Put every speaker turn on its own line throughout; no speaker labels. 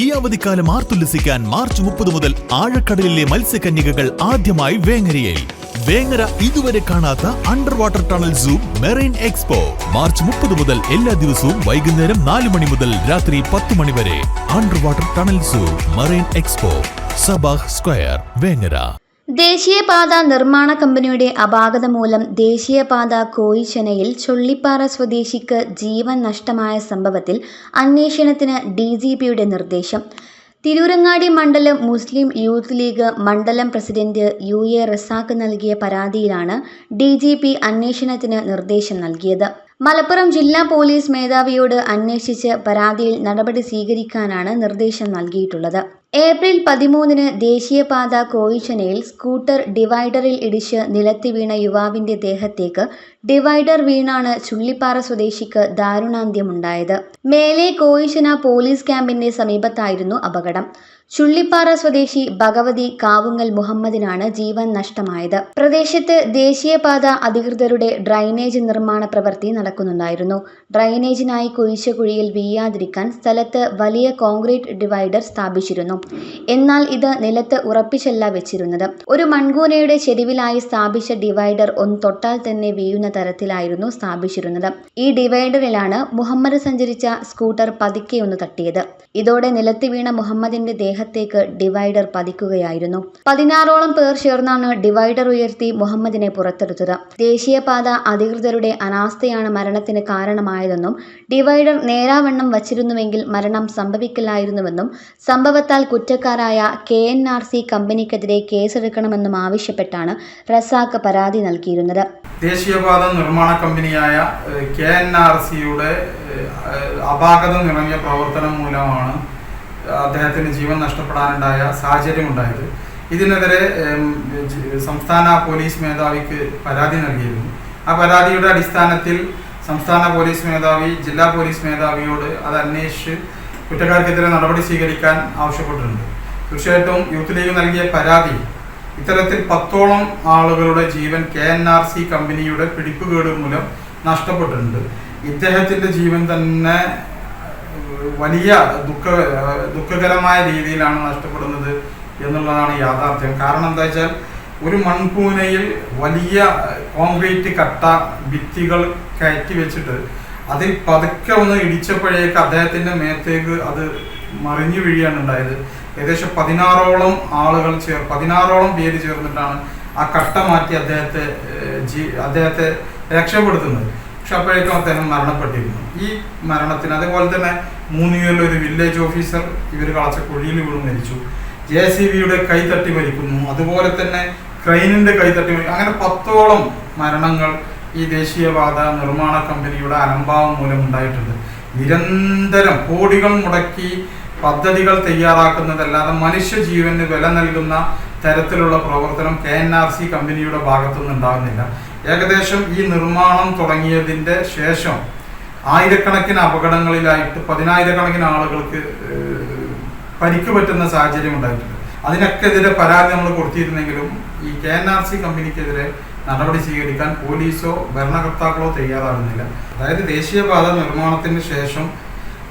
ഈ അവധിക്കാലം ആർത്തുല്ലസിക്കാൻ മാർച്ച് മുപ്പത് മുതൽ ആഴക്കടലിലെ മത്സ്യകന്യകകൾ ആദ്യമായി വേങ്ങരയിൽ. വേങ്ങര ഇതുവരെ കാണാത്ത under water tunnel zoo marine expo. March മുപ്പത് മുതൽ എല്ലാ ദിവസവും വൈകുന്നേരം നാല് മണി മുതൽ രാത്രി പത്ത് മണി വരെ under water tunnel zoo marine expo Sabah square Vengara.
ദേശീയപാത നിർമ്മാണ കമ്പനിയുടെ അപാകത മൂലം ദേശീയപാത കോയിച്ചനയിൽ ചൊള്ളിപ്പാറ സ്വദേശിക്ക് ജീവൻ നഷ്ടമായ സംഭവത്തിൽ അന്വേഷണത്തിന് ഡി ജി പിയുടെ നിർദ്ദേശം. തിരൂരങ്ങാടി മണ്ഡലം മുസ്ലിം യൂത്ത് ലീഗ് മണ്ഡലം പ്രസിഡന്റ് യു എ റസാഖ് നൽകിയ പരാതിയിലാണ് ഡി ജി പി അന്വേഷണത്തിന് നിർദ്ദേശം നൽകിയത്. മലപ്പുറം ജില്ലാ പോലീസ് മേധാവിയോട് അന്വേഷിച്ച് പരാതിയിൽ നടപടി സ്വീകരിക്കാനാണ് നിർദ്ദേശം നൽകിയിട്ടുള്ളത്. ഏപ്രിൽ പതിമൂന്നിന് ദേശീയപാത കോയിച്ചനയിൽ സ്കൂട്ടർ ഡിവൈഡറിൽ ഇടിച്ച് നിലത്തി വീണ യുവാവിന്റെ ദേഹത്തേക്ക് ഡിവൈഡർ വീണാണ് ചുള്ളിപ്പാറ സ്വദേശിക്ക് ദാരുണാന്ത്യമുണ്ടായത്. മേലെ കോയിച്ചന പോലീസ് ക്യാമ്പിന്റെ സമീപത്തായിരുന്നു അപകടം. ചുള്ളിപ്പാറ സ്വദേശി ഭഗവതി കാവുങ്ങൽ മുഹമ്മദിനാണ് ജീവൻ നഷ്ടമായത്. പ്രദേശത്ത് ദേശീയപാത അധികൃതരുടെ ഡ്രൈനേജ് നിർമ്മാണ പ്രവൃത്തി നടക്കുന്നുണ്ടായിരുന്നു. ഡ്രൈനേജിനായി കുഴിച്ച കുഴിയിൽ വീയാതിരിക്കാൻ സ്ഥലത്ത് വലിയ കോൺക്രീറ്റ് ഡിവൈഡർ സ്ഥാപിച്ചിരുന്നു. എന്നാൽ ഇത് നിലത്ത് ഉറപ്പിച്ചല്ല വെച്ചിരുന്നത്. ഒരു മൺകൂനയുടെ ചെരിവിലായി സ്ഥാപിച്ച ഡിവൈഡർ ഒന്ന് തൊട്ടാൽ തന്നെ വീയുന്ന തരത്തിലായിരുന്നു സ്ഥാപിച്ചിരുന്നത്. ഈ ഡിവൈഡറിലാണ് മുഹമ്മദ് സഞ്ചരിച്ച സ്കൂട്ടർ പതുക്കെ ഒന്ന് തട്ടിയത്. ഇതോടെ നിലത്ത് വീണ മുഹമ്മദിന്റെ ദേഹത്തേക്ക് ഡിവൈഡർ പതിക്കുകയായിരുന്നു. പതിനാറോളം പേർ ചേർന്നാണ് ഡിവൈഡർ ഉയർത്തി മുഹമ്മദിനെ പുറത്തെടുത്തത്. ദേശീയപാത അധികൃതരുടെ അനാസ്ഥയാണ് മരണത്തിന് കാരണമായതെന്നും ഡിവൈഡർ നേരാവണ്ണം വച്ചിരുന്നുവെങ്കിൽ മരണം സംഭവിക്കില്ലായിരുന്നുവെന്നും സംഭവത്താൽ കുറ്റക്കാരായ കെ എൻ ആർ സി കമ്പനിക്കെതിരെ കേസെടുക്കണമെന്നും ആവശ്യപ്പെട്ടാണ് റസാഖ് പരാതി നൽകിയിരുന്നത്.
ദേശീയപാത നിർമ്മാണ കമ്പനിയായ കെ എൻ ആർ സിയുടെ അപാകത നിറഞ്ഞ പ്രവർത്തനം മൂലമാണ് അദ്ദേഹത്തിന് ജീവൻ നഷ്ടപ്പെടാനുണ്ടായ സാഹചര്യം ഉണ്ടായത് ഇതിനെതിരെ സംസ്ഥാന പോലീസ് മേധാവിക്ക് പരാതി നൽകിയിരുന്നു. ആ പരാതിയുടെ അടിസ്ഥാനത്തിൽ സംസ്ഥാന പോലീസ് മേധാവി ജില്ലാ പോലീസ് മേധാവിയോട് അത് അന്വേഷിച്ച് കുറ്റക്കാർക്കെതിരെ നടപടി സ്വീകരിക്കാൻ ആവശ്യപ്പെട്ടിട്ടുണ്ട്. തീർച്ചയായിട്ടും യൂത്ത് ലീഗ് നൽകിയ പരാതി ഇത്തരത്തിൽ പത്തോളം ആളുകളുടെ ജീവൻ കെ എൻ ആർ സി കമ്പനിയുടെ പിടിപ്പുകേട് മൂലം നഷ്ടപ്പെട്ടിട്ടുണ്ട്. ഇദ്ദേഹത്തിന്റെ ജീവൻ തന്നെ വലിയ ദുഃഖ ദുഃഖകരമായ രീതിയിലാണ് നഷ്ടപ്പെടുന്നത് എന്നുള്ളതാണ് യാഥാർത്ഥ്യം. കാരണം എന്താ വെച്ചാൽ ഒരു മൺകൂനയിൽ വലിയ കോൺക്രീറ്റ് കട്ട ഭിത്തികൾ കയറ്റി വെച്ചിട്ട് അതിൽ പതുക്കെ ഒന്ന് ഇടിച്ചപ്പോഴേക്ക് അദ്ദേഹത്തിന്റെ മേത്തേക്ക് അത് മറിഞ്ഞു വീഴുകയാണ് ഉണ്ടായത്. ഏകദേശം പതിനാറോളം ആളുകൾ ചേർ പതിനാറോളം പേര് ചേർന്നിട്ടാണ് ആ കട്ട മാറ്റി അദ്ദേഹത്തെ ജീ അദ്ദേഹത്തെ രക്ഷപ്പെടുത്തുന്നത്. പക്ഷെ അപ്പോഴേക്കും അദ്ദേഹം മരണപ്പെട്ടിരുന്നു. ഈ മരണത്തിന് അതേപോലെ തന്നെ മൂന്നുകേരിലെ ഒരു വില്ലേജ് ഓഫീസർ ഇവർ കളച്ച കുഴിയിൽ വീണ് മരിച്ചു. ജെ സി ബിയുടെ കൈതട്ടി മരിക്കുന്നു. അതുപോലെ തന്നെ ക്രെയിനിന്റെ കൈ തട്ടി അങ്ങനെ പത്തോളം മരണങ്ങൾ ഈ ദേശീയപാത നിർമ്മാണ കമ്പനിയുടെ അലംഭാവം മൂലം ഉണ്ടായിട്ടുണ്ട്. നിരന്തരം കോടികൾ മുടക്കി പദ്ധതികൾ തയ്യാറാക്കുന്നതല്ലാതെ മനുഷ്യജീവന് വില നൽകുന്ന തരത്തിലുള്ള പ്രവർത്തനം കെ എൻ ആർ സി കമ്പനിയുടെ ഭാഗത്തുനിന്ന് ഉണ്ടാകുന്നില്ല ഏകദേശം ഈ നിർമ്മാണം തുടങ്ങിയതിന്റെ ശേഷം ആയിരക്കണക്കിന് അപകടങ്ങളിലായിട്ട് പതിനായിരക്കണക്കിന് ആളുകൾക്ക് പരിക്ക് പറ്റുന്ന സാഹചര്യം ഉണ്ടായിട്ടുണ്ട്. അതിനൊക്കെതിരെ പരാതി നമ്മൾ കൊടുത്തിരുന്നെങ്കിലും ഈ കെ എൻ ആർ സി കമ്പനിക്കെതിരെ നടപടി സ്വീകരിക്കാൻ പോലീസോ ഭരണകർത്താക്കളോ തയ്യാറാകുന്നില്ല. അതായത് ദേശീയപാത നിർമ്മാണത്തിന് ശേഷം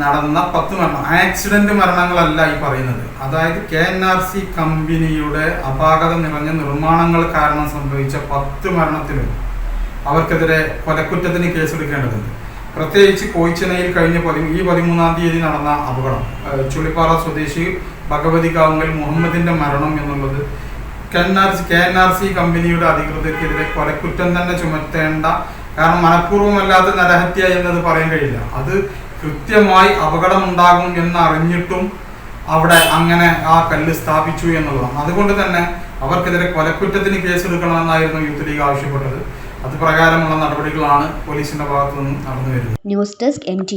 നടന്ന പത്ത് മരണം ആക്സിഡന്റ് മരണങ്ങളല്ല ഈ പറയുന്നത്. അതായത് കെ എൻ ആർ സി കമ്പനിയുടെ അപാകത നിറഞ്ഞ നിർമ്മാണങ്ങൾ കാരണം സംഭവിച്ച പത്ത് മരണത്തിലും അവർക്കെതിരെ കൊലക്കുറ്റത്തിന് കേസെടുക്കേണ്ടതുണ്ട്. പ്രത്യേകിച്ച് കോയിച്ചനയിൽ കഴിഞ്ഞ പതി ഈ പതിമൂന്നാം തീയതി നടന്ന അപകടം. ചുള്ളിപ്പാറ സ്വദേശി ഭഗവതി കാവുങ്കൽ മുഹമ്മദിന്റെ മരണം എന്നുള്ളത് K N R C K N R C കമ്പനിയുടെ അധികൃതർക്കെതിരെ കൊലക്കുറ്റം തന്നെ ചുമത്തേണ്ട കാരണം മനഃപൂർവമല്ലാത്ത നരഹത്യ എന്നത് പറയാൻ കഴിയില്ല. അത് കൃത്യമായി അപകടമുണ്ടാകും എന്ന് അറിഞ്ഞിട്ടും അവിടെ അങ്ങനെ ആ കല്ല് സ്ഥാപിച്ചു എന്നുള്ളതാണ്. അതുകൊണ്ട് തന്നെ അവർക്കെതിരെ കൊലക്കുറ്റത്തിന് കേസെടുക്കണമെന്നായിരുന്നു യൂത്ത് ലീഗ് ആവശ്യപ്പെട്ടത്. അത് പ്രകാരമുള്ള നടപടികളാണ് പോലീസിന്റെ ഭാഗത്തു നിന്നും നടന്നു വരുന്നത്.
News desk M T